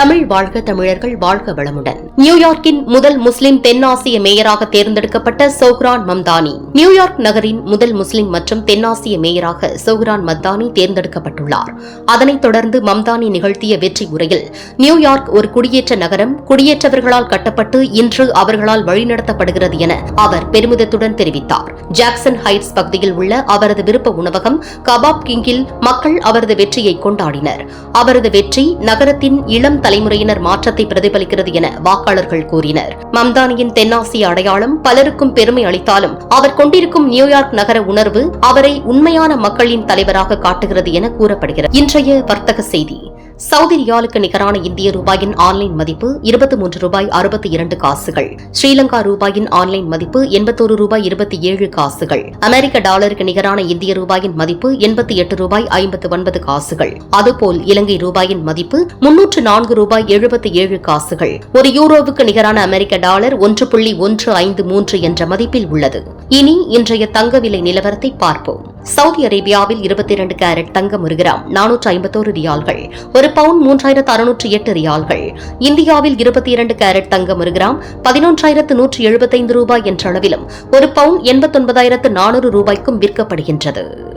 தமிழ் வாழ்க தமிழர்கள் வாழ்க வளமுடன். நியூயார்க்கின் முதல் முஸ்லிம் தென்னாசிய மேயராக தேர்ந்தெடுக்கப்பட்ட சோஹ்ரான் மம்தானி. நியூயார்க் நகரின் முதல் முஸ்லிம் மற்றும் தென்னாசிய மேயராக சோஹ்ரான் மம்தானி தேர்ந்தெடுக்கப்பட்டுள்ளார். அதனைத் தொடர்ந்து மம்தானி நிகழ்த்திய வெற்றி உரையில் நியூயார்க் ஒரு குடியேற்ற நகரம் குடியேற்றவர்களால் கட்டப்பட்டு இன்று அவர்களால் வழிநடத்தப்படுகிறது என அவர் பெருமிதத்துடன் தெரிவித்தார். ஜாக்சன் ஹைட்ஸ் பகுதியில் உள்ள அவரது விருப்ப உணவகம் கபாப் கிங்கில் மக்கள் அவரது வெற்றியை கொண்டாடினர். அவரது வெற்றி நகரத்தின் இளம் தலைமுறையினர் மாற்றத்தை பிரதிபலிக்கிறது என வாக்காளர்கள் கூறினர். மம்தானியின் தென்னாசிய அடையாளம் பலருக்கும் பெருமை அளித்தாலும் அவர் கொண்டிருக்கும் நியூயார்க் நகர உணர்வு அவரை உண்மையான மக்களின் தலைவராக காட்டுகிறது என கூறப்படுகிறது. இன்றைய வர்த்தக செய்தி. சவுதி ரியாலுக்கு நிகரான இந்திய ரூபாயின் ஆன்லைன் மதிப்பு இருபத்தி மூன்று ரூபாய் அறுபத்தி இரண்டு காசுகள். ஸ்ரீலங்கா ரூபாயின் ஆன்லைன் மதிப்பு எண்பத்தோரு ரூபாய் இருபத்தி ஏழு காசுகள். அமெரிக்க டாலருக்கு நிகரான இந்திய ரூபாயின் மதிப்பு எண்பத்தி எட்டு ரூபாய் ஐம்பத்து ஒன்பது காசுகள். அதுபோல் இலங்கை ரூபாயின் மதிப்பு முன்னூற்று நான்கு ரூபாய் எழுபத்தி ஏழு காசுகள். ஒரு யூரோவுக்கு நிகரான அமெரிக்க டாலர் ஒன்று புள்ளி ஒன்று ஐந்து மூன்று என்ற மதிப்பில் உள்ளது. இனி இன்றைய தங்க விலை நிலவரத்தை பார்ப்போம். சவுதி அரேபியாவில் இருபத்தி இரண்டு கேரட் தங்கம் ஒரு கிராம் நானூற்று ஐம்பத்தோரு ரியால்கள் ஒரு பவுன் மூன்றாயிரத்து அறுநூற்று எட்டு ரியால்கள். இந்தியாவில் இருபத்தி இரண்டு கேரட் தங்கம் ஒரு கிராம் பதினொன்றாயிரத்து நூற்று எழுபத்தைந்து ரூபாய் என்ற அளவிலும் ஒரு பவுன் எண்பத்தொன்பதாயிரத்து நானூறு ரூபாய்க்கும் விற்கப்படுகின்றது.